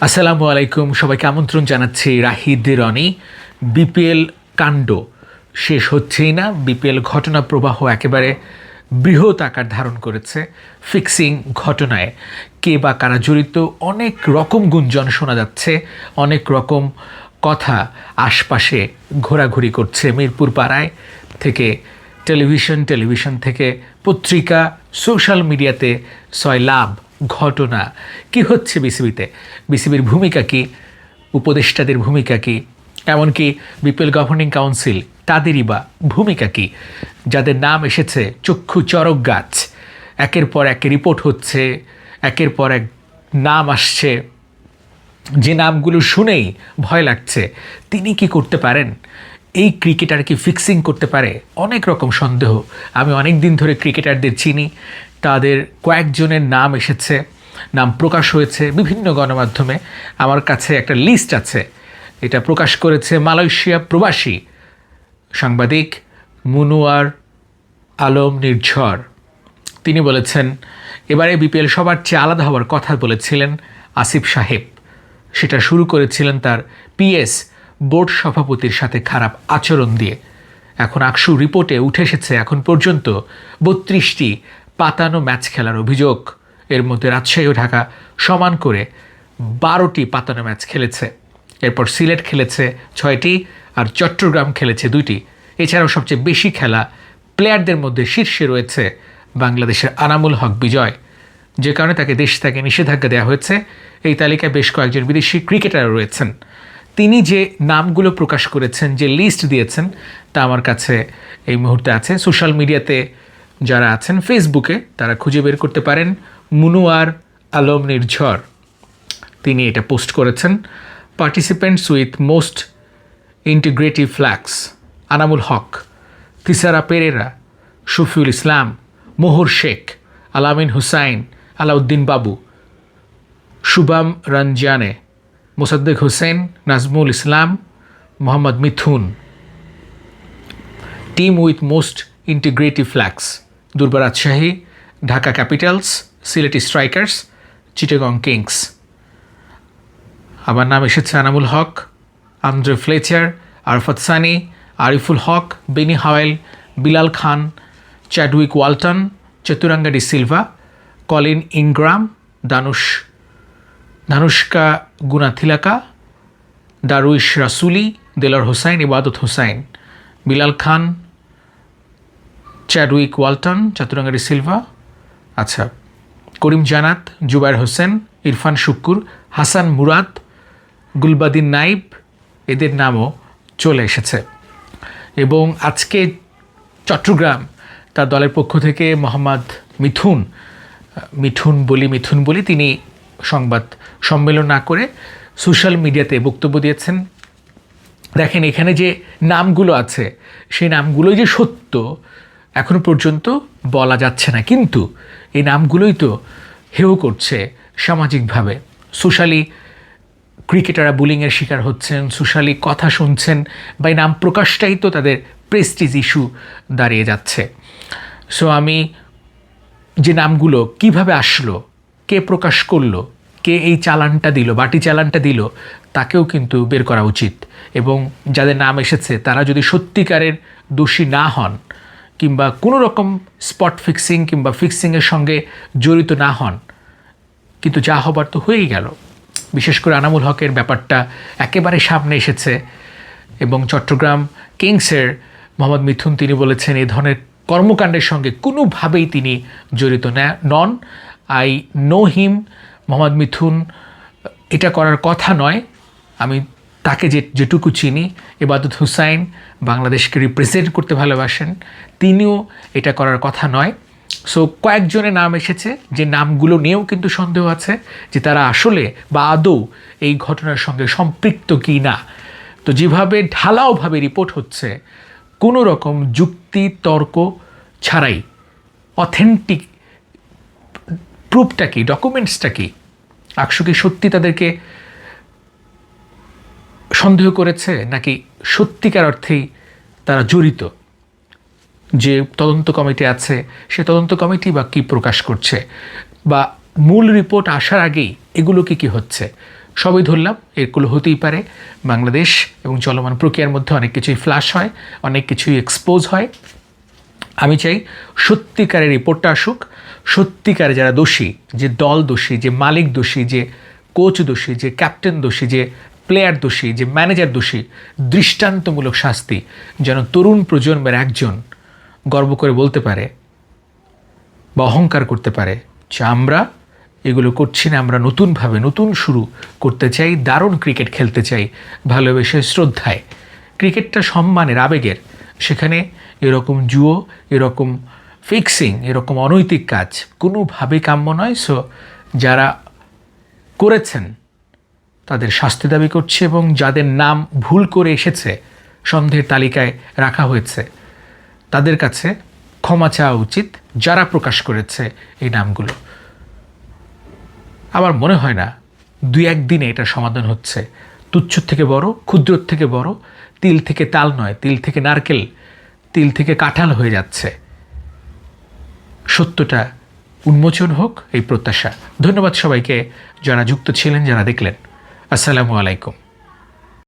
আসসালামু আলাইকুম। সবাইকে আমন্ত্রণ জানাচ্ছি রাহিদ রনি। বিপিএল কাণ্ড শেষ হচ্ছেই না। বিপিএল ঘটনা প্রবাহ একেবারে বৃহৎ আকার ধারণ করেছে ফিক্সিং ঘটনায়। কে বা কারা জড়িত, অনেক রকম গুঞ্জন শোনা যাচ্ছে, অনেক রকম কথা আশপাশে ঘোরাঘুরি করছে মিরপুর পাড়ায় থেকে টেলিভিশন টেলিভিশন থেকে পত্রিকা, সোশ্যাল মিডিয়াতে সয় লাভ। ঘটনা কি হচ্ছে বিসিবিতে? বিসিবির ভূমিকা কি? উপদেষ্টাদের ভূমিকা কি? এমনকি বিপিএল গভর্নিং কাউন্সিল, তাদেরই বা ভূমিকা কি? যাদের নাম এসেছে, চক্ষু চরক গাছ। একের পর এক রিপোর্ট হচ্ছে, একের পর এক নাম আসছে। যে নামগুলো শুনেই ভয় লাগছে, তিনি কি করতে পারেন? এই ক্রিকেটার কি ফিক্সিং করতে পারে? অনেক রকম সন্দেহ। আমি অনেক দিন ধরে ক্রিকেটারদের চিনি। তাদের কয়েকজনের নাম এসেছে, নাম প্রকাশ হয়েছে বিভিন্ন গণমাধ্যমে। আমার কাছে একটা লিস্ট আছে। এটা প্রকাশ করেছে মালয়েশিয়া প্রবাসী সাংবাদিক মুনুয়ার আলম নির্ঝর। তিনি বলেছেন, এবারে বিপিএল সবার চেয়ে আলাদা হওয়ার কথা বলেছিলেন আসিফ সাহেব। সেটা শুরু করেছিলেন তার পিএস বোর্ড সভাপতির সাথে খারাপ আচরণ দিয়ে। এখন আকশু রিপোর্টে উঠে এসেছে, এখন পর্যন্ত বত্রিশটি পাতানো ম্যাচ খেলার অভিযোগ। এর মধ্যে রাজশাহী ও ঢাকা সমান করে বারোটি পাতানো ম্যাচ খেলেছে। এরপর সিলেট খেলেছে ছয়টি আর চট্টগ্রাম খেলেছে দুইটি। এছাড়াও সবচেয়ে বেশি খেলা প্লেয়ারদের মধ্যে শীর্ষে রয়েছে বাংলাদেশের আনামুল হক বিজয়। যে কারণে তাকে দেশ থেকে নিষেধাজ্ঞা দেওয়া হয়েছে। এই তালিকায় বেশ কয়েকজন বিদেশি ক্রিকেটার রয়েছেন। তিনি যে নামগুলো প্রকাশ করেছেন, যে লিস্ট দিয়েছেন, তা আমার কাছে এই মুহূর্তে আছে। সোশ্যাল মিডিয়াতে যারা আছেন ফেসবুকে তারা খুঁজে বের করতে পারেন মুনুয়ার আলম নির্ঝর। তিনি এটা পোস্ট করেছেন participants with most integrative flax Anamul Haque, Thisara Perera, Shafiul Islam, Mohor Sheikh, Alamin Hossain, Alauddin Babu, Shubham Ranjane, Mosaddek Hossain, Nazmul Islam, Mohammad Mithun. Team with most integrative flax Durba Rajshahi, Dhaka Capitals, Sylheti Strikers, Chittagong Kings. আবার নাম এসেছে Anamul Haque, Andre Fletcher, Arafat Sunny, Ariful Haque, Benny Howell, Bilal Khan Chadwick Walton, Chaturanga de Silva, Colin Ingram দানুষ ধানুষ্কা Gunathilaka, Darwish Rasooli, দেলার Hossain, Ebadot Hossain, Bilal Khan Chadwick Walton চতুরাঙ্গারি সিলভা আচ্ছা করিম জানাত জুবাইর হোসেন, ইরফান শুক্কুর, হাসান মুরাদ, গুলবাদিন নাইব, এদের নামও চলে এসেছে। এবং আজকে চট্টগ্রাম, তার দলের পক্ষ থেকে মোহাম্মদ মিথুন মিঠুন বলি, মিথুন বলি, তিনি সংবাদ সম্মেলন না করে সোশ্যাল মিডিয়াতে বক্তব্য দিয়েছেন। দেখেন, এখানে যে নামগুলো আছে, সেই নামগুলো যে সত্য এখনও পর্যন্ত বলা যাচ্ছে না। কিন্তু এই নামগুলোই তো হেউ করছে সামাজিকভাবে। সোশ্যালি ক্রিকেটাররা বুলিংয়ের শিকার হচ্ছেন সোশ্যালি কথা শুনছেন বা এই নাম প্রকাশটাই তো তাদের প্রেস্টিজ ইস্যু দাঁড়িয়ে যাচ্ছে। সো আমি যে নামগুলো কীভাবে আসলো, কে প্রকাশ করল, কে এই চালানটা দিল, বাটি চালানটা দিল, তাকেও কিন্তু বের করা উচিত। এবং যাদের নাম এসেছে, তারা যদি সত্যিকারের দোষী না হন কিংবা কোনো রকম স্পট ফিক্সিং কিংবা ফিক্সিংয়ের সঙ্গে জড়িত না হন। কিন্তু যা হবার তো হয়েই গেল। বিশেষ করে আনামুল হকের ব্যাপারটা একেবারে সামনে এসেছে এবং চট্টগ্রাম কিংসের মোহাম্মদ মিথুন তিনি বলেছেন এই ধরনের কর্মকাণ্ডের সঙ্গে কোনোভাবেই তিনি জড়িত নন। I know him Mohammad Mithun, এটা করার কথা নয়। আমি তাকে যে যেটুকু চিনি, এবাদত হুসাইন বাংলাদেশকে রিপ্রেজেন্ট করতে ভালোবাসেন, তিনিও এটা করার কথা নয়। সো কয়েকজনের নাম এসেছে, যে নামগুলো নিয়েও কিন্তু সন্দেহ আছে, যে তারা আসলে বা আদৌ এই ঘটনার সঙ্গে সম্পৃক্ত কি না তো যেভাবে ঢালাওভাবে রিপোর্ট হচ্ছে, কোনো রকম যুক্তি, তর্ক ছাড়াই অথেন্টিক প্রুফটা কি ডকুমেন্টসটা কি? আকশু কি সত্যি তাদেরকে সন্দেহ করেছে নাকি সত্যিকার অর্থেই তারা জড়িত? যে তদন্ত কমিটি আছে, সে তদন্ত কমিটি বা কী প্রকাশ করছে? বা মূল রিপোর্ট আসার আগেই এগুলো কি কি হচ্ছে? সবই ধরলাম এগুলো হতেই পারে। বাংলাদেশ এবং চলমান প্রক্রিয়ার মধ্যে অনেক কিছুই ফ্লাশ হয়, অনেক কিছুই এক্সপোজ হয়। আমি চাই সত্যিকারের রিপোর্টটা আসুক, সত্যিকারে যারা দোষী, যে দল দোষী, যে মালিক দোষী, যে কোচ দোষী, যে ক্যাপ্টেন দোষী, যে প্লেয়ার দোষী, যে ম্যানেজার দোষী, দৃষ্টান্তমূলক শাস্তি যেন তরুণ প্রজন্মের একজন গর্ব করে বলতে পারে বা অহংকার করতে পারে, যে আমরা এগুলো করছি না, আমরা নতুনভাবে নতুন শুরু করতে চাই, দারুণ ক্রিকেট খেলতে চাই, ভালোবেসে শ্রদ্ধায়। ক্রিকেটটা সম্মানের, আবেগের। সেখানে এরকম জুয়ো, এরকম ফিক্সিং এরকম অনৈতিক কাজ কোনোভাবে কাম্য নয়। সো যারা করেছেন তাদের শাস্তি দাবি করছে এবং যাদের নাম ভুল করে এসেছে, সন্দেহের তালিকায় রাখা হয়েছে। তাদের কাছে ক্ষমা চাওয়া উচিত, যারা প্রকাশ করেছে এই নামগুলো। আমার মনে হয় না দুই একদিনে এটা সমাধান হচ্ছে। তুচ্ছ থেকে বড়, ক্ষুদ্র থেকে বড়, তিল থেকে তাল নয়, তিল থেকে নারকেল, তিল থেকে কাঁঠাল হয়ে যাচ্ছে। সত্যটা উন্মোচন হোক এই প্রত্যাশা। ধন্যবাদ সবাইকে যারা যুক্ত ছিলেন, যারা দেখলেন। আসসালামু আলাইকুম।